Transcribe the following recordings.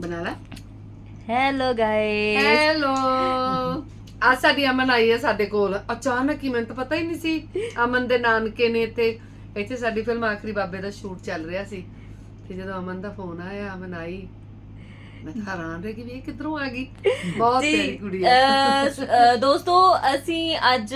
ਬਣਾ ਲੈ hello guys hello ਆ ਸਾਡੀ ਅਮਨ ਆਈ ਹੈ ਸਾਡੇ ਕੋਲ। ਅਚਾਨਕ ਹੀ ਮੈਨੂੰ ਤਾਂ ਪਤਾ ਹੀ ਨਹੀਂ ਸੀ। ਅਮਨ ਦੇ ਨਾਨਕੇ ਨੇ ਇੱਥੇ ਇੱਥੇ ਸਾਡੀ ਫਿਲਮ ਆਖਰੀ ਬਾਬੇ ਦਾ ਸ਼ੂਟ ਚੱਲ ਰਿਹਾ ਸੀ। ਤੇ ਜਦੋਂ ਅਮਨ ਦਾ ਫੋਨ ਆਇਆ ਅਮਨ ਆਈ। ਮੈਂ ਤਾਂ ਹੈਰਾਨ ਰਹਿ ਗਈ ਵੀ ਇਹ ਕਿੱਧਰੋਂ ਆ ਗਈ। ਬਹੁਤ ਪਿਆਰੀ ਕੁੜੀ ਹੈ। ਅਹ, ਸ- ਅਹ, ਦੋਸਤੋ ਅਸੀਂ ਅੱਜ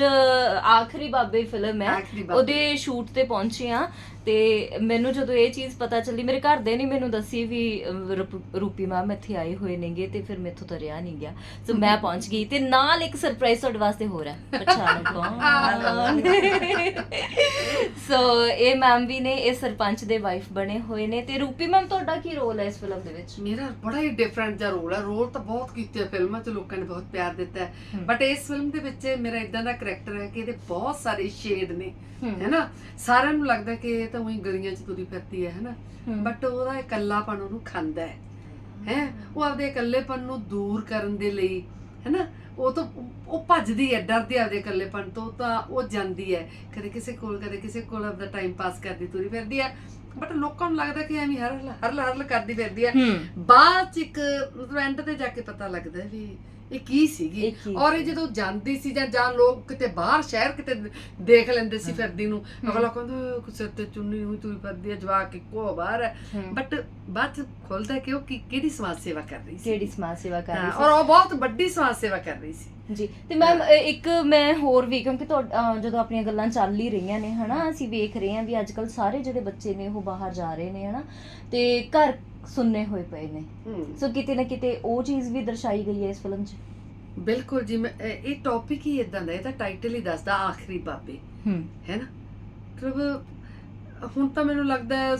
ਆਖਰੀ ਬਾਬੇ ਫਿਲਮ ਹੈ। ਆਖਰੀ ਬਾਬੇ। ਉਹਦੇ ਸ਼ੂਟ ਤੇ ਪਹੁੰਚੇ ਆ ਤੇ ਮੈਨੂੰ ਜਦੋਂ ਇਹ ਚੀਜ਼ ਪਤਾ ਚੱਲੀ ਮੇਰੇ ਘਰ ਦੇ ਨਹੀਂ ਮੈਨੂੰ ਦੱਸੀ ਵੀ ਅਹ, ਰੂਪ- ਮੈਮ ਇੱਥੇ ਆਏ ਹੋਏ ਨੇਗੇ ਤੇ ਫਿਰ ਮੈਥੋਂ ਤਰਿਆ ਨਹੀਂ ਗਿਆ। ਸੋ ਮੈਂ ਪਹੁੰਚ ਗਈ ਤੇ ਨਾਲ ਇੱਕ ਸਰਪ੍ਰਾਈਜ਼ ਤੁਹਾਡੇ ਵਾਸਤੇ ਹੋ। ਰਿਹਾ ਪਛਾਣ ਕੌਣ? ਸੋ ਇਹ ਮੈਮ ਵੀ ਨੇ ਇਹ ਸਰਪੰਚ ਦੇ ਵਾਈਫ ਬਣੇ ਹੋਏ ਨੇ ਤੇ ਰੂਪੀ ਮੈਮ ਤੁਹਾਡਾ ਕੀ ਰੋਲ ਹੈ ਇਸ ਫਿਲਮ ਦੇ ਵਿੱਚ? ਮੇਰਾ ਬੜਾ ਹੀ ਡਿਫਰੈਂਟ ਜਿਹਾ ਰੋਲ ਹੈ। ਰੋਲ ਤਾਂ ਬਹੁਤ ਕੀਤੇ ਆ ਫਿਲਮਾਂ 'ਚ ਲੋਕਾਂ ਨੇ ਬਹੁਤ ਪਿਆਰ ਦਿੱਤਾ ਹੈ। ਹਮ। ਬਟ ਇਸ ਫਿਲਮ ਦੇ ਵਿੱਚ ਮੇਰਾ ਇਦਾਂ ਦਾ ਕਰੈਕਟਰ ਹੈ ਕਿ ਇਹਦੇ ਬਹੁਤ ਸਾਰੇ ਸ਼ੇਡ ਨੇ ਹਮ। ਹੈਨਾ ਸਾਰਿਆਂ ਨੂੰ ਲੱਗਦਾ ਕਿ ਇਹ ਤਾਂ ਉਹੀ ਗਲੀਆਂ 'ਚ ਤੁਰੀ ਫਿਰਦੀ ਹੈ ਹੈਨਾ। ਬਟ ਉਹਦਾ ਇਕੱਲਾਪਨ ਉਹਨੂੰ ਖਾਂਦਾ ਹੈ। ਹੈ। ਉਹ ਆਪਦੇ ਇਕੱਲੇਪਨ ਨੂੰ ਦੂਰ ਕਰਨ ਦੇ ਲਈ ਹੈਨਾ? ਉਹ ਤਾਂ ਉਹ ਭੱਜਦੀ ਹੈ ਡਰਦੀ ਆਪਦੇ ਇਕੱਲੇਪਨ ਤੋਂ ਤਾਂ ਉਹ ਜਾਂਦੀ ਹੈ। ਕਦੇ ਕਿਸੇ ਕੋਲ ਕਦੇ ਕਿਸੇ ਕੋਲ ਆਪਦਾ ਟਾਈਮ ਪਾਸ ਕਰਦੀ ਤੁਰੀ ਫਿਰਦੀ ਹੈ। ਬਟ ਲੋਕਾਂ ਨੂੰ ਲੱਗਦਾ ਕਿ ਐਵੇਂ ਹਰ ਹਰ ਹਰ ਕਰਦੀ ਫਿਰਦੀ ਹਮ ਬਾਅਦ ਚ ਇੱਕ ਮਤਲਬ ਐਂਡ ਤੇ ਜਾ ਕੇ ਪਤਾ ਲੱਗਦਾ ਵੀ ਇਹ ਕੀ ਸੀਗੀ। ਕੀ ਔਰ ਇਹ ਜਦੋਂ ਜਾਂਦੀ ਸੀ ਜਾਂ ਜਾਂ ਲੋਕ ਕਿਤੇ ਬਾਹਰ ਸ਼ਹਿਰ ਕਿਤੇ ਦੇਖ ਲੈਂਦੇ ਸੀ ਫਿਰਦੀ ਨੂੰ। ਅਗਲਾ ਕਹਿੰਦਾ ਕਿ ਸਿਰ ਤੇ ਚੁੰਨੀ ਹੋਈ ਤੁਰੀ ਫਿਰਦੀ ਹੈ ਜਵਾਕ ਇੱਕੋ ਬਾਹਰ ਹੈ। ਬਟ ਬਾਅਦ ਚ ਖੁੱਲਦਾ ਕਿ ਉਹ ਕੀ ਕਿਹੜੀ ਸਮਾਜ ਸੇਵਾ ਕਰ ਰਹੀ ਸੀ। ਕਿਹੜੀ ਸਮਾਜ ਸੇਵਾ ਕਰ ਰਹੀ ਔਰ ਉਹ ਬਹੁਤ ਵੱਡੀ ਸਮਾਜ ਸੇਵਾ ਕਰ ਰਹੀ ਸੀ। ਸੀ ਜੀ ਤੇ ਮੈਮ ਇੱਕ ਮੈਂ ਹੋਰ ਵੀ ਕਿਉਂਕਿ ਜਦੋਂ ਆਪਣੀਆਂ ਗੱਲਾਂ ਚੱਲ ਹੀ ਰਹੀਆਂ ਨੇ ਹਨਾ ਅਸੀਂ ਵੇਖ ਰਹੇ ਹਾਂ ਵੀ ਅੱਜ ਕੱਲ ਸਾਰੇ ਜਿਹੜੇ ਬੱਚੇ ਨੇ ਉਹ ਬਾਹਰ ਜਾ ਰਹੇ ਨੇ ਹਨਾ? ਤੇ ਘਰ ਸੁੰਨੇ ਹੋਏ ਪਏ ਨੇ। ਸੋ ਕਿਤੇ ਨਾ ਕਿਤੇ ਉਹ ਚੀਜ਼ ਵੀ ਦਰਸਾਈ ਗਈ ਹੈ ਇਸ ਫਿਲਮ 'ਚ? ਬਿਲਕੁਲ ਜੀ ਮੈਂ ਇਹ- ਟੌਪਿਕ ਹੀ ਇਦਾਂ ਦਾ ਇਹ ਤਾਂ ਟਾਈਟਲ ਹੀ ਦੱਸਦਾ ਆਖਰੀ ਬਾਬੇ। ਹੂੰ ਨਾ? ਮਤਲਬ ਹੁਣ ਤਾਂ ਮੈਨੂੰ ਲੱਗਦਾ ਹੈ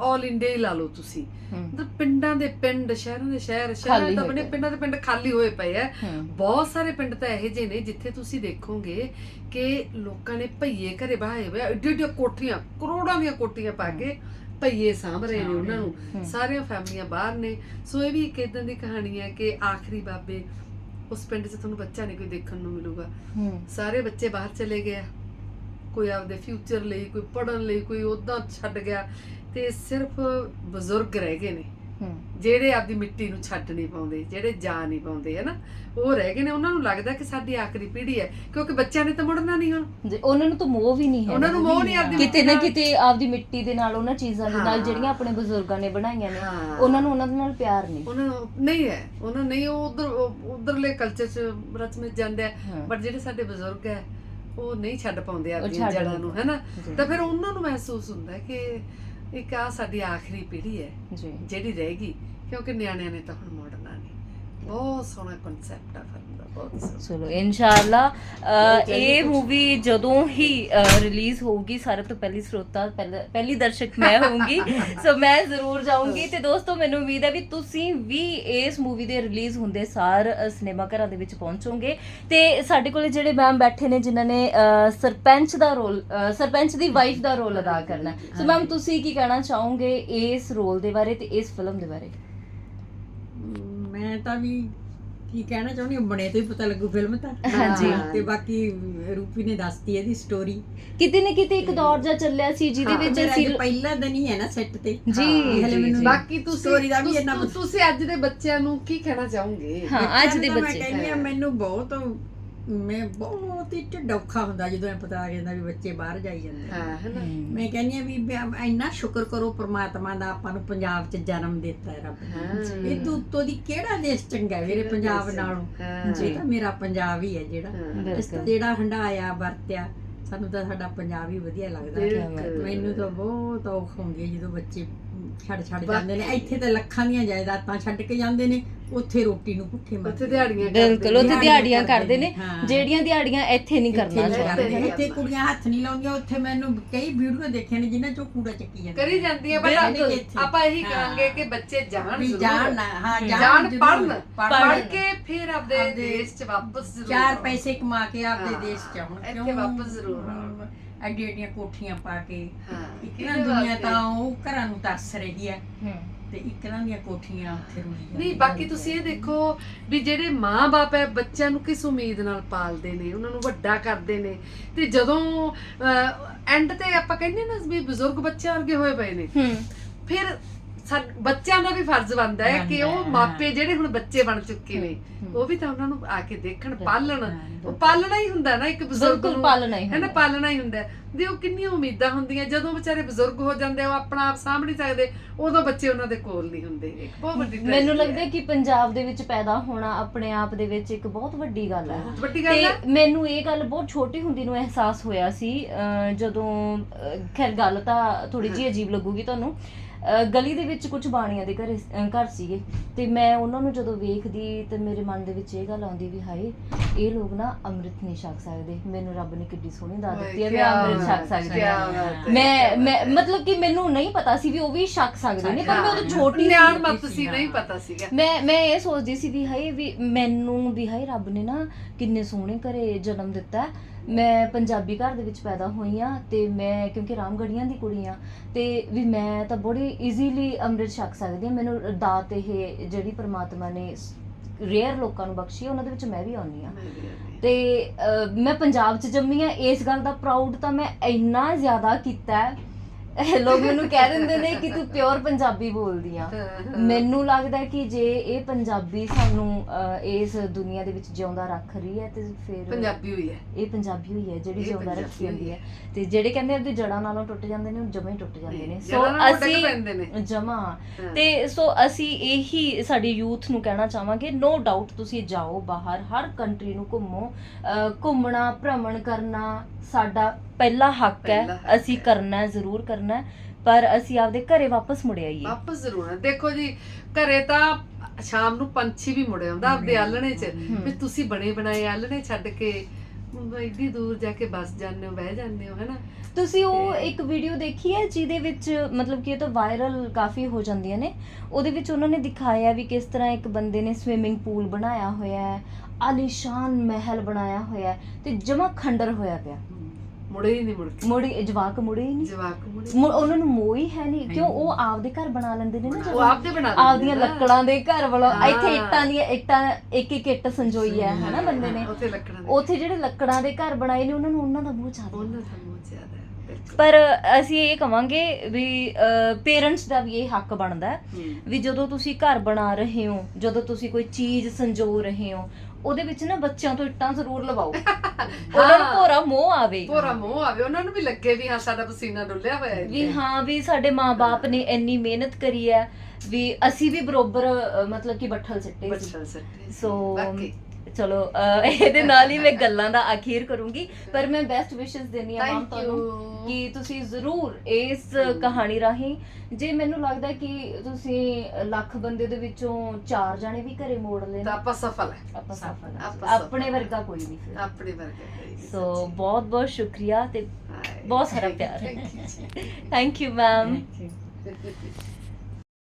ਆਲ ਇੰਡੀਆ ਹੀ ਲਾ ਲਓ ਤੁਸੀਂ। ਮਤਲਬ ਪਿੰਡਾਂ ਦੇ ਪਿੰਡ ਸ਼ਹਿਰਾਂ ਦੇ ਸ਼ਹਿਰ ਸ਼ਹਿਰਾਂ ਤਾਂ ਬਣੇ। ਪਿੰਡਾਂ ਦੇ ਪਿੰਡ ਖਾਲੀ ਹੋਏ ਪਏ ਆ। ਹੂੰ। ਬਹੁਤ ਸਾਰੇ ਪਿੰਡ ਤਾਂ ਇਹੋ ਜਿਹੇ ਨੇ ਜਿੱਥੇ ਤੁਸੀਂ ਦੇਖੋਗੇ ਕਿ ਲੋਕਾਂ ਨੇ ਭਈਏ ਘਰੇ ਬਹਾਏ ਹੋਏ ਏਡੀ ਏਡੀਆਂ ਕੋਠੀਆਂ ਕਰੋੜਾਂ ਦੀਆਂ ਕੋਠੀਆਂ ਪਾ ਕੇ ਭਈਏ ਸਾਂਭ ਰਹੇ ਨੇ ਉਹਨਾਂ। ਨੂੰ। ਸਾਰੀਆਂ ਫੈਮਲੀਆਂ ਬਾਹਰ ਨੇ। ਸੋ ਇਹ ਵੀ ਇੱਕ ਇਦਾਂ ਦੀ ਕਹਾਣੀ ਹੈ ਕਿ ਆਖਰੀ ਬਾਬੇ ਉਸ ਪਿੰਡ 'ਚ ਤੁਹਾਨੂੰ ਬੱਚਾ ਨਹੀਂ ਕੋਈ ਦੇਖਣ ਨੂੰ ਮਿਲੂਗਾ। ਸਾਰੇ ਬੱਚੇ ਬਾਹਰ ਚਲੇ ਗਏ ਆ। ਕੋਈ ਆਪਦੇ ਫਿਊਚਰ ਲਈ ਕੋਈ ਪੜਨ ਲਈ ਕੋਈ ਉਦਾਂ ਛੱਡ ਗਿਆ ਤੇ ਸਿਰਫ ਬਜ਼ੁਰਗ ਰਹਿ ਗਏ ਨੇ। ਜਿਹੜੇ ਆਪਦੀ ਮਿੱਟੀ ਨੂੰ ਛੱਡ ਨਹੀਂ ਪਾਉਂਦੇ ਜਿਹੜੇ ਜਾ ਨਹੀਂ ਪਾਉਂਦੇ ਹੈ ਨਾ ਉਹ ਰਹਿ ਗਏ ਨੇ। ਉਹਨਾਂ ਨੂੰ ਲੱਗਦਾ ਕਿ ਸਾਡੀ ਆਖਰੀ ਪੀੜ੍ਹੀ ਹੈ ਕਿਉਂਕਿ ਬੱਚਿਆਂ ਨੇ ਤਾਂ ਮੁੜਨਾ ਨਹੀਂ ਹੁਣ। ਉਹਨਾਂ ਨੂੰ ਤਾਂ ਮੋਹ ਵੀ ਨਹੀਂ ਹੈ। ਉਹਨਾਂ ਨੂੰ ਮੋਹ ਨਹੀਂ ਆਪਦੀ ਕਿਤੇ ਨਾ। ਕਿਤੇ ਆਪਦੀ ਮਿੱਟੀ ਦੇ ਨਾਲ ਉਹਨਾਂ ਚੀਜ਼ਾਂ ਦੇ ਨਾਲ। ਜਿਹੜੀਆਂ ਆਪਣੇ ਬਜ਼ੁਰਗਾਂ ਨੇ ਬਣਾਈਆਂ ਨੇ। ਉਹਨਾਂ ਨੂੰ ਉਹਨਾਂ ਦੇ ਨਾਲ ਪਿਆਰ ਨਹੀਂ। ਉਹਨਾਂ ਨੂੰ ਨਹੀਂ ਹੈ। ਉਹਨਾਂ ਨਹੀਂ ਉਹ ਉਧਰ ਉਧਰਲੇ ਕਲਚਰ 'ਚ ਰਚ ਵਿੱਚ ਜਾਂਦੇ ਆ। ਬਟ ਜਿਹੜੇ ਸਾਡੇ ਬਜ਼ੁਰਗ ਹੈ ਉਹ ਨਹੀਂ ਛੱਡ ਪਾਉਂਦੇ ਆਪਣੀਆਂ ਜੜ੍ਹਾਂ ਨੂੰ ਹੈ ਨਾ ਜੀ। ਤਾਂ ਫਿਰ ਉਹਨਾਂ ਨੂੰ ਮਹਿਸੂਸ ਹੁੰਦਾ ਕਿ ਇੱਕ ਆ ਸਾਡੀ ਆਖਰੀ ਪੀੜ੍ਹੀ ਹੈ ਜਿਹੜੀ ਰਹੇਗੀ ਕਿਉਂਕਿ ਨਿਆਣਿਆਂ ਨੇ ਤਾਂ ਹੁਣ ਨਹੀਂ ਬਹੁਤ ਸੋਹਣਾ ਕਨਸੈਪਟ ਆ ਫਿਲਮ ਦਾ ਬਹੁਤ ਸੋਹਣਾ। ਚਲੋ ਇਨਸ਼ਾਅੱਲਾ ਅਹ, ਇਹ ਮੂਵੀ ਜਦੋਂ ਹੀ ਰਿਲੀਜ਼ ਹੋਊਗੀ ਸਾਰੇ ਤੋਂ ਪਹਿਲੀ ਸਰੋਤਾ ਪਹਿਲਾ- ਦਰਸ਼ਕ ਮੈਂ ਹੋਊਂਗੀ। ਸੋ ਮੈਂ ਜ਼ਰੂਰ ਜਾਊਂਗੀ। ਤੇ ਦੋਸਤੋ ਮੈਨੂੰ ਉਮੀਦ ਹੈ ਵੀ ਤੁਸੀਂ ਵੀ ਇਸ ਮੂਵੀ ਦੇ ਰਿਲੀਜ਼ ਹੁੰਦੇ ਸਾਰ ਸਿਨੇਮਾ ਘਰਾਂ ਦੇ ਵਿੱਚ ਪਹੁੰਚੋਗੇ। ਤੇ ਸਾਡੇ ਕੋਲੇ ਜਿਹੜੇ ਮੈਮ ਬੈਠੇ ਨੇ ਜਿਨ੍ਹਾਂ ਨੇ ਸਰਪੰਚ ਦਾ ਰੋਲ ਸਰਪੰਚ ਦੀ ਵਾਈਫ ਦਾ ਰੋਲ ਅਦਾ ਕਰਨਾ। ਸੋ ਮੈਮ ਤੁਸੀਂ ਕੀ ਕਹਿਣਾ ਚਾਹੋਗੇ ਇਸ ਰੋਲ ਦੇ ਬਾਰੇ ਤੇ ਇਸ ਫਿਲਮ ਦੇ ਬਾਰੇ? ਮੈਂ ਤਾਂ ਵੀ ਕੀ ਕਹਿਣਾ ਚਾਹੁੰਦੀ ਹਾਂ ਬਣੇ ਤੋਂ ਹੀ ਪਤਾ ਲੱਗੂ ਫਿਲਮ ਤਾਂ ਹਾਂਜੀ। ਤੇ ਬਾਕੀ ਰੂਪੀ ਨੇ ਦੱਸਤੀ ਇਹਦੀ ਸਟੋਰੀ ਕਿਤੇ ਨਾ ਕਿਤੇ ਇੱਕ ਦੌਰ ਜਾ ਚੱਲਿਆ ਸੀ ਜਿਹਦੇ ਵਿੱਚ ਅਸੀਂ ਪਹਿਲਾ ਦਿਨ ਹੀ ਹੈ ਨਾ ਸੈੱਟ ਤੇ ਜੀ, ਹਲੇ ਜੀ, ਮੈਨੂੰ ਜੀ। ਬਾਕੀ ਤੁਸੀਂ ਸਟੋਰੀ ਦਾ ਵੀ ਤੁਸੀਂ- ਇੰਨਾ ਤੁਸੀਂ ਅੱਜ ਦੇ ਬੱਚਿਆਂ ਨੂੰ ਕੀ ਕਹਿਣਾ ਚਾਹੋਗੇ ਹਾਂ ਅੱਜ ਦੇ ਬੱਚੇ ਮੈਂ ਕਹਿੰਦੀ ਹਾਂ ਮੈਨੂੰ ਬਹੁਤ ਮੈਂ ਬਹੁਤ ਹੀ ਢਿੱਡ ਔਖਾ ਹੁੰਦਾ ਜਦੋਂ ਇਹ ਪਤਾ ਆ ਜਾਂਦਾ ਵੀ ਬੱਚੇ ਬਾਹਰ ਜਾਈ ਜਾਂਦੇ ਆ। ਹਾਂ ਹੈ ਨਾ ਮੈਂ ਕਹਿੰਦੀ ਹਾਂ ਵੀ ਬ- ਇੰਨਾ ਸ਼ੁਕਰ ਕਰੋ ਪ੍ਰਮਾਤਮਾ ਦਾ ਆਪਾਂ ਨੂੰ ਪੰਜਾਬ 'ਚ ਜਨਮ ਦਿੱਤਾ ਹੈ ਰੱਬ ਨੇ ਹਾਂ। ਇਹ ਤੋਂ ਉੱਤੋਂ ਦੀ ਕਿਹੜਾ ਦੇਸ਼ ਚੰਗਾ ਹੈ ਮੇਰੇ ਪੰਜਾਬ ਨਾਲੋਂ ਹਾਂ। ਇਹ ਤਾਂ ਮੇਰਾ ਪੰਜਾਬ ਹੀ ਹੈ ਜਿਹੜਾ ਹਾਂ। ਇਸ ਜਿਹੜਾ ਹੰਡਾਇਆ ਵਰਤਿਆ ਸਾਨੂੰ ਤਾਂ ਸਾਡਾ ਪੰਜਾਬ ਹੀ ਵਧੀਆ ਲੱਗਦਾ ਬਿਲਕੁਲ। ਮੈਨੂੰ ਤਾਂ ਬਹੁਤ ਔਖ ਹੁੰਦੀ ਹੈ ਜਦੋਂ ਬੱਚੇ ਛੱਡ ਛੱਡ ਜਾਂਦੇ ਨੇ ਇੱਥੇ ਤਾਂ ਲੱਖਾਂ ਦੀਆਂ ਜਾਇਦਾਦਾਂ ਛੱਡ ਕੇ ਜਾਂਦੇ ਨੇ ਉੱਥੇ ਰੋਟੀ ਨੂੰ ਭੁੱਖੇ ਉੱਥੇ ਮਰਦੇ ਦਿਹਾੜੀਆਂ ਬਿਲਕੁਲ ਉੱਥੇ ਦਿਹਾੜੀਆਂ ਦਿਹਾੜੀਆਂ ਕਰਦੇ ਕਰਦੇ ਨੇ। ਹਾਂ। ਜਿਹੜੀਆਂ ਦਿਹਾੜੀਆਂ ਇੱਥੇ ਨਹੀਂ ਕਰਨਾ ਇੱਥੇ ਚਾਹੁੰਦੇ। ਕਰਦੇ। ਇੱਥੇ ਕੁੜੀਆਂ ਹੱਥ ਨਹੀਂ ਲਾਉਂਦੀਆਂ ਉੱਥੇ ਮੈਨੂੰ ਕਈ ਵੀਡੀਓ ਦੇਖੀਆਂ ਨੇ ਜਿਨ੍ਹਾਂ ਚੋਂ ਕੂੜਾ ਚੱਕੀ ਜਾਂਦੇ। ਕਰੀ ਜਾਂਦੀ ਹੈ ਬਿਲਕੁਲ। ਬਟ ਆਪਾਂ ਇਹੀ ਹਾਂ। ਕਹਾਂਗੇ ਕਿ ਬੱਚੇ ਜਾਣ ਵੀ ਜ਼ਰੂਰ। ਜਾਣ ਨਾ ਹਾਂ ਜਾਣ ਜ਼ਰੂਰ। ਪੜਨ ਪੜ੍ਹਨ। ਪੜ ਕੇ ਫਿਰ ਆਪਦੇ ਆਪਦੇ ਦੇਸ਼ 'ਚ ਵਾਪਸ ਜ਼ਰੂਰ ਚਾਰ ਆਉਣ। ਪੈਸੇ ਕਮਾ ਕੇ ਆਪਦੇ ਹਾਂ, ਦੇਸ਼ ਚ ਆਉਣ। ਇੱਥੇ ਵਾਪਸ ਜ਼ਰੂਰ ਆਉਣ। ਐਡੀਆਂ ਕੋਠੀਆਂ ਪਾ ਕੇ। ਹਾਂ। ਇੱਕ ਇਹਦੇ ਨਾ ਦੁਨੀਆ ਵਾਸਤੇ- ਤਾਂ ਉਹ ਘਰਾਂ ਨੂੰ ਤਰਸ ਰਹੀ ਹੈ। ਹੂੰ ਤੇ ਇੱਕ ਨਾ ਦੀਆਂ ਕੋਠੀਆਂ ਉੱਥੇ ਰੁਲੀ ਨਹੀਂ ਬਾਕੀ ਤੁਸੀਂ ਇਹ ਦੇਖੋ ਵੀ ਜਿਹੜੇ ਮਾਂ-ਬਾਪ ਹੈ ਬੱਚਿਆਂ ਨੂੰ ਕਿਸ ਉਮੀਦ ਨਾਲ ਪਾਲਦੇ ਨੇ? ਉਹਨਾਂ ਨੂੰ ਵੱਡਾ ਕਰਦੇ ਨੇ। ਤੇ ਜਦੋਂ ਐਂਡ ਤੇ ਆਪਾਂ ਕਹਿੰਦੇ ਨਾ ਵੀ ਬਜ਼ੁਰਗ ਬੱਚਿਆਂ ਵਰਗੇ ਹੋਏ ਪਏ ਨੇ ਹੂੰ। ਫਿਰ ਸਾ- ਬੱਚਿਆਂ ਦਾ ਵੀ ਫਰਜ਼ ਬਣਦਾ ਹੈ ਕਿ ਉਹ ਬਣਦਾ ਹੈ। ਮਾਪੇ ਜਿਹੜੇ ਹੁਣ ਬੱਚੇ ਬਣ ਚੁੱਕੇ ਨੇ ਹਮ। ਉਹ ਵੀ ਤਾਂ ਉਹਨਾਂ ਨੂੰ ਆ ਕੇ ਦੇਖਣ। ਪਾਲਣ ਉਹ। ਪਾਲਣਾ ਹੀ ਹੁੰਦਾ ਨਾ ਇੱਕ ਬਜ਼ੁਰਗ ਬਿਲਕੁਲ ਨੂੰ ਪਾਲਣਾ ਹੀ ਹੈ ਨਾ ਹੁੰਦਾ। ਪਾਲਣਾ ਹੀ ਹੁੰਦਾ ਹੈ। ਦੇ ਉਹ ਕਿੰਨੀਆਂ ਉਮੀਦਾਂ ਹੁੰਦੀਆਂ ਜਦੋਂ ਵਿਚਾਰੇ ਬਜ਼ੁਰਗ ਹੋ ਜਾਂਦੇ ਆ, ਉਹ ਆਪਣਾ ਆਪ ਸਾਂਭ ਨਹੀਂ ਸਕਦੇ ਉਦੋਂ ਬੱਚੇ ਉਹਨਾਂ ਦੇ ਕੋਲ ਨਹੀਂ ਹੁੰਦੇ ਇੱਕ ਬਹੁਤ ਵੱਡੀ ਮੈਨੂੰ tragedy ਲੱਗਦਾ ਹੈ ਕਿ ਪੰਜਾਬ ਦੇ ਵਿੱਚ ਪੈਦਾ ਹੋਣਾ ਆਪਣੇ ਆਪ ਦੇ ਵਿੱਚ ਇੱਕ ਬਹੁਤ ਵੱਡੀ ਗੱਲ ਹੈ ਬਹੁਤ ਵੱਡੀ ਗੱਲ ਹੈ ਤੇ ਮੈਨੂੰ ਇਹ ਗੱਲ ਬਹੁਤ ਛੋਟੀ ਹੁੰਦੀ ਨੂੰ ਅਹਿਸਾਸ ਹੋਇਆ ਸੀ ਅਹ, ਜਦੋਂ ਅਹ, ਖੈਰ ਗੱਲ ਤਾਂ ਥੋੜੀ ਜਿਹੀ ਅਜੀਬ ਲੱਗੂਗੀ ਤੁਹਾਨੂੰ ਗਲੀ ਦੇ ਵਿੱਚ ਕੁਝ ਬਾਣੀਆਂ ਦੇ ਘਰ ਘਰ ਸੀਗੇ। ਤੇ ਮੈਂ ਉਹਨਾਂ ਨੂੰ ਜਦੋਂ ਵੇਖਦੀ ਤੇ ਮੇਰੇ ਮਨ ਦੇ ਵਿੱਚ ਇਹ ਗੱਲ ਆਉਂਦੀ ਵੀ ਹਾਏ ਇਹ ਲੋਕ ਨਾ ਅੰਮ੍ਰਿਤ ਨਹੀਂ ਛਕ ਸਕਦੇ। ਮੈਨੂੰ ਰੱਬ ਨੇ ਕਿੱਡੀ ਸੋਹਣੀ ਦਾਤ ਦਿੱਤੀ ਹੈ ਮੈਂ ਅੰਮ੍ਰਿਤ ਛਕ ਸਕਦੀ ਹਾਂ। ਮੈਂ ਮਤਲਬ ਕਿ ਮੈਨੂੰ ਨਹੀਂ ਪਤਾ ਸੀ ਵੀ ਉਹ ਵੀ ਛਕ ਸਕਦੇ ਨੇ ਪਰ ਮੈਂ ਉਦੋਂ ਛੋਟੀ ਸੀ ਨਿਆਣ ਮਤ ਸੀ। ਨਹੀਂ ਪਤਾ ਸੀਗਾ। ਮੈਂ ਮੈਂ ਇਹ ਸੋਚਦੀ ਸੀ ਵੀ ਹਾਏ ਵੀ ਮੈਨੂੰ ਵੀ ਹਾਏ ਰੱਬ ਨੇ ਨਾ ਕਿੰਨੇ ਸੋਹਣੇ ਘਰੇ ਜਨਮ ਦਿੱਤਾ। ਹੈ। ਮੈਂ ਪੰਜਾਬੀ ਘਰ ਦੇ ਵਿੱਚ ਪੈਦਾ ਹੋਈ ਆ ਤੇ ਮੈਂ ਕਿਉਂਕਿ ਰਾਮਗੜੀਆਂ ਦੀ ਕੁੜੀ ਆ ਤੇ ਵੀ ਮੈਂ ਤਾਂ ਬੜੀ ਈਜ਼ੀਲੀ ਅੰਮ੍ਰਿਤ ਛਕ ਸਕਦੀ ਹਾਂ। ਮੈਨੂੰ ਦਾਤ ਇਹ ਜਿਹੜੀ ਪ੍ਰਮਾਤਮਾ ਨੇ ਰੇਅਰ ਲੋਕਾਂ ਨੂੰ ਬਖਸ਼ੀ ਹੈ, ਉਹਨਾਂ ਦੇ ਵਿੱਚ ਮੈਂ ਵੀ ਆਉਂਦੀ ਆ ਤੇ ਅਹ, ਮੈਂ ਪੰਜਾਬ 'ਚ ਜੰਮੀ ਆ ਇਸ ਗੱਲ ਦਾ ਪ੍ਰਾਊਡ ਤਾਂ ਮੈਂ ਇੰਨਾ ਜ਼ਿਆਦਾ ਕੀਤਾ ਹੈ ਇਹ ਲੋਕ ਮੈਨੂੰ ਕਹਿ ਦਿੰਦੇ ਨੇ ਕਿ ਤੂੰ ਪਿਓਰ ਪੰਜਾਬੀ ਬੋਲਦੀ ਆ। ਮੈਨੂੰ ਲੱਗਦਾ ਕਿ ਜੇ ਇਹ ਪੰਜਾਬੀ ਸਾਨੂੰ ਅਹ, ਇਸ ਦੁਨੀਆ ਦੇ ਵਿੱਚ ਜਿਉਂਦਾ ਰੱਖ ਰਹੀ ਹੈ ਤੇ ਫਿਰ ਪੰਜਾਬੀ ਹੋਈ ਹੈ। ਇਹ ਪੰਜਾਬੀ ਹੋਈ ਹੈ ਜਿਹੜੀ ਇਹ ਜਿਉਂਦਾ ਪੰਜਾਬੀ ਰੱਖੀ ਹੁੰਦੀ ਹੈ। ਤੇ ਜਿਹੜੇ ਕਹਿੰਦੇ ਆਪਣੀ ਜੜਾਂ ਨਾਲੋਂ ਟੁੱਟ ਜਾਂਦੇ ਨੇ ਉਹ ਜਮਾਂ ਹੀ ਟੁੱਟ ਜਾਂਦੇ ਨੇ। ਸੋ ਜੜ੍ਹਾਂ ਨਾਲੋਂ ਡਿੱਗ ਅਸੀਂ ਪੈਂਦੇ ਨੇ। ਜਮਾ। ਹਾਂ। ਤੇ ਸੋ ਅਸੀਂ ਇਹੀ ਸਾਡੀ ਯੂਥ ਨੂੰ ਕਹਿਣਾ ਚਾਹਾਂਗੇ ਨੋ ਡਾਊਟ ਤੁਸੀਂ ਜਾਓ ਬਾਹਰ ਹਰ ਕੰਟਰੀ ਨੂੰ ਘੁੰਮੋ। ਅਹ, ਘੁੰਮਣਾ ਭ੍ਰਮਣ ਕਰਨਾ ਸਾਡਾ ਪਹਿਲਾ ਹੱਕ ਪਹਿਲਾ ਹੈ ਹੱਕ ਅਸੀਂ ਹੈ। ਕਰਨਾ ਹੈ ਜ਼ਰੂਰ ਕਰਨਾ ਹੈ ਪਰ ਅਸੀਂ ਆਪਦੇ ਘਰੇ ਵਾਪਸ ਮੁੜ ਆਈਏ। ਵਾਪਸ ਜ਼ਰੂਰ ਆ ਦੇਖੋ ਜੀ ਘਰੇ ਤਾਂ ਸ਼ਾਮ ਨੂੰ ਪੰਛੀ ਵੀ ਮੁੜ ਆਉਂਦਾ ਆਪਦੇ ਆਲਣੇ 'ਚ। ਹਮ। ਵੀ ਤੁਸੀਂ ਬਣੇ ਬਣਾਏ ਆਲਣੇ ਛੱਡ ਕੇ ਇੱਡੀ ਦੂਰ ਜਾ ਕੇ ਬਸ ਜਾਂਦੇ ਹੋ ਬਹਿ ਜਾਂਦੇ ਹੋ ਹੈਨਾ? ਤੁਸੀਂ ਉਹ ਤੇ- ਇੱਕ ਵੀਡੀਓ ਦੇਖੀ ਹੈ ਜਿਹਦੇ ਵਿੱਚ ਮਤਲਬ ਕਿ ਇਹ ਤਾਂ ਵਾਇਰਲ ਕਾਫੀ ਹੋ ਜਾਂਦੀਆਂ ਨੇ ਉਹਦੇ ਵਿੱਚ ਉਹਨਾਂ ਨੇ ਦਿਖਾਇਆ ਵੀ ਕਿਸ ਤਰ੍ਹਾਂ ਇੱਕ ਬੰਦੇ ਨੇ ਸਵਿਮਿੰਗ ਪੂਲ ਬਣਾਇਆ ਹੋਇਆ ਹੈ ਆਲੀਸ਼ਾਨ ਮਹਿਲ ਬਣਾਇਆ ਹੋਇਆ ਹੈ ਤੇ ਜਮਾ ਖੰਡਰ ਹੋਇਆ ਪਿਆ। ਮੁੜੇ ਹੀ ਨਹੀਂ ਮੁੜ ਕੇ। ਮੁੜੀ ਜਵਾਕ ਮੁੜੇ ਹੀ ਨਹੀਂ। ਜਵਾਕ ਮੁੜੇ ਮੁੜ- ਉਹਨਾਂ ਨੂੰ ਮੋਹ ਹੀ ਹੈ ਨਹੀਂ ਕਿਉਂ? ਉਹ ਆਪਦੇ ਘਰ ਬਣਾ ਲੈਂਦੇ ਨੇ ਨਾ ਉਹ ਜਦੋਂ ਆਪਦੇ ਬਣਾ ਆਪਦੀਆਂ ਨਾ। ਲੱਕੜਾਂ ਦੇ ਘਰ ਵੱਲੋਂ। ਹਾਂ। ਇੱਥੇ ਇੱਟਾਂ ਦੀਆਂ ਇੱਟਾਂ ਇੱਕ ਇੱਕ ਇੱਟ ਸੰਜੋਈ ਹੈ ਹਨਾ ਬੰਦੇ ਨੇ? ਉੱਥੇ ਲੱਕੜਾਂ ਦੇ। ਉੱਥੇ ਜਿਹੜੇ ਲੱਕੜਾਂ ਦੇ ਘਰ ਬਣਾਏ ਨੇ ਉਹਨਾਂ ਨੂੰ ਉਹਨਾਂ ਦਾ ਮੋਹ ਜ਼ਿਆਦਾ ਉਹਨਾਂ ਦਾ ਬਹੁਤ ਜ਼ਿਆਦਾ ਹੈ ਬਿਲਕੁਲ। ਪਰ ਅਸੀਂ ਇਹ ਕਵਾਂਗੇ ਵੀ ਪੇਰੈਂਟਸ ਦਾ ਵੀ ਇਹ ਹੱਕ ਬਣਦਾ ਹੈ ਹਮ। ਵੀ ਜਦੋਂ ਤੁਸੀਂ ਘਰ ਬਣਾ ਰਹੇ ਹੋ ਜਦੋਂ ਤੁਸੀਂ ਕੋਈ ਚੀਜ਼ ਸੰਜੋ ਰਹੇ ਹੋ ਉਹਦੇ ਵਿੱਚ ਨਾ ਬੱਚਿਆਂ ਤੋਂ ਇੱਟਾਂ ਜ਼ਰੂਰ ਲਵਾਓ ਉਹਨਾਂ ਨੂੰ। ਭੋਰਾ ਮੋਹ ਆਵੇ ਪੂਰਾ ਮੋਹ ਆਵੇ ਉਹਨਾਂ ਨੂੰ ਵੀ ਲੱਗੇ ਵੀ ਹਾਂ ਸਾਡਾ ਪਸੀਨਾ ਡੁੱਲਿਆ ਹੋਇਆ ਹੈ ਵੀ ਹਾਂ ਵੀ ਸਾਡੇ ਮਾਪੇ ਨੇ ਇੰਨੀ ਮਿਹਨਤ ਕਰੀ ਹੈ ਵੀ ਅਸੀਂ ਵੀ ਬਰੋਬਰ ਮਤਲਬ ਕਿ ਬੱਠਲ ਸਿੱਟੇ ਸੀ ਬੱਚਲ ਸੱਟੇ ਸੀ। ਚਲੋ ਇਹਦੇ ਨਾਲ ਹੀ ਮੈਂ ਗੱਲਾਂ ਦਾ ਅਖੀਰ ਕਰੂੰਗੀ ਪਰ ਮੈਂ ਬੈਸਟ ਵਿਸ਼ੇਸ ਦੇਣੀ ਆ ਮਾਮ ਤੁਹਾਨੂੰ ਕਿ ਤੁਸੀਂ ਜ਼ਰੂਰ ਇਸ ਕਹਾਣੀ ਰਾਹੀਂ ਜੇ ਮੈਨੂੰ ਲੱਗਦਾ ਕਿ ਤੁਸੀਂ ਲੱਖ ਬੰਦੇ ਦੇ ਵਿੱਚੋਂ ਚਾਰ ਜਾਣੇ ਵੀ ਘਰੇ ਮੋੜ ਲੈਣ ਤਾਂ ਆਪਾਂ ਸਫਲ ਹੈ ਆਪਾਂ ਸਫਲ ਹਾਂ। ਆਪਾਂ ਸਫਲ ਆਪਣੇ ਹਾਂ। ਵਰਗਾ ਕੋਈ ਨਹੀਂ ਫਿਰ ਆਪਣੇ ਵਰਗੇ ਕੋਈ ਨਹੀਂ ਸੋ। ਬਹੁਤ ਬਹੁਤ ਸ਼ੁਕਰੀਆ ਤੇ ਬਹੁਤ ਸਾਰਾ ਪਿਆਰ। Thank you ma'am Thank you.